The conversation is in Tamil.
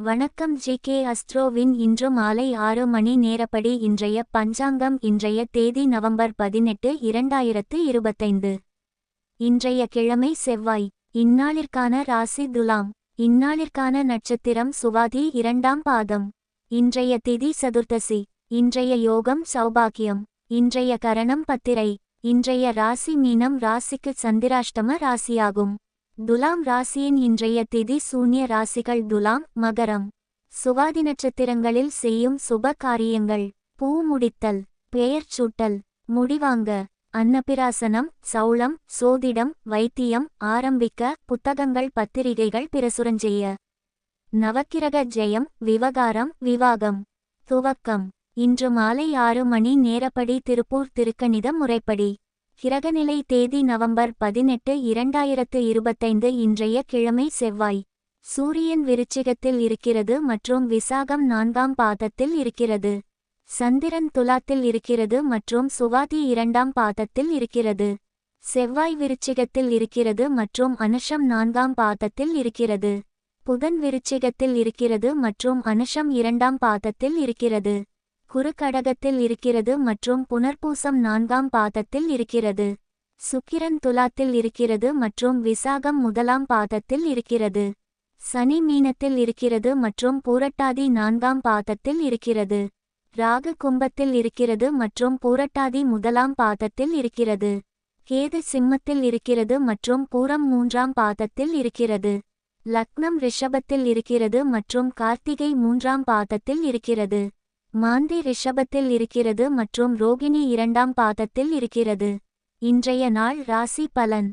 வணக்கம் ஜி கே அஸ்ட்ரோவின் இன்று மாலை ஆறு மணி நேரப்படி இன்றைய பஞ்சாங்கம் இன்றைய தேதி நவம்பர் பதினெட்டு இரண்டாயிரத்து இருபத்தைந்து. இன்றைய கிழமை செவ்வாய். இந்நாளிற்கான ராசி துலாம். இந்நாளிற்கான நட்சத்திரம் சுவாதி இரண்டாம் பாதம். இன்றைய திதி சதுர்த்தசி. இன்றைய யோகம் சௌபாகியம். இன்றைய கரணம் பத்திரை. இன்றைய ராசி மீனம் ராசிக்கு சந்திராஷ்டம ராசியாகும். துலாம் ராசியின் இன்றைய திதி சூன்ய ராசிகள் துலாம் மகரம். சுவாதி நட்சத்திரங்களில் செய்யும் சுப காரியங்கள். பூ முடித்தல் பெயர் சூட்டல் முடிவாங்க. அன்னபிராசனம் சௌளம் சோதிடம் வைத்தியம் ஆரம்பிக்க புத்தகங்கள் பத்திரிகைகள் பிரசுரஞ்செய்ய. நவக்கிரக ஜெயம் விவகாரம் விவாகம். துவக்கம். இன்று மாலை ஆறு மணி நேரப்படி திருப்பூர் திருக்கணித முறைப்படி. கிரகநிலை தேதி நவம்பர் பதினெட்டு இரண்டாயிரத்து இருபத்தைந்து இன்றைய கிழமை செவ்வாய். சூரியன் விருச்சிகத்தில் இருக்கிறது மற்றும் விசாகம் நான்காம் பாதத்தில் இருக்கிறது. சந்திரன் துலாத்தில் இருக்கிறது மற்றும் சுவாதி இரண்டாம் பாதத்தில் இருக்கிறது. செவ்வாய் விருச்சிகத்தில் இருக்கிறது மற்றும் அனுஷம் நான்காம் பாதத்தில் இருக்கிறது. புதன் விருச்சிகத்தில் இருக்கிறது மற்றும் அனுஷம் இரண்டாம் பாதத்தில் இருக்கிறது. குறுக்கடகத்தில் இருக்கிறது மற்றும் புனர்பூசம் நான்காம் பாதத்தில் இருக்கிறது. சுக்கிரன் துலாத்தில் இருக்கிறது மற்றும் விசாகம் முதலாம் பாதத்தில் இருக்கிறது. சனி மீனத்தில் இருக்கிறது மற்றும் பூரட்டாதி நான்காம் பாதத்தில் இருக்கிறது. ராகு கும்பத்தில் இருக்கிறது மற்றும் பூரட்டாதி முதலாம் பாதத்தில் இருக்கிறது. கேது சிம்மத்தில் இருக்கிறது மற்றும் பூரம் மூன்றாம் பாதத்தில் இருக்கிறது. லக்னம் ரிஷபத்தில் இருக்கிறது மற்றும் கார்த்திகை மூன்றாம் பாதத்தில் இருக்கிறது. மாந்தி ரிஷபத்தில் இருக்கிறது மற்றும் ரோகிணி இரண்டாம் பாதத்தில் இருக்கிறது. இன்றைய நாள் ராசி பலன்.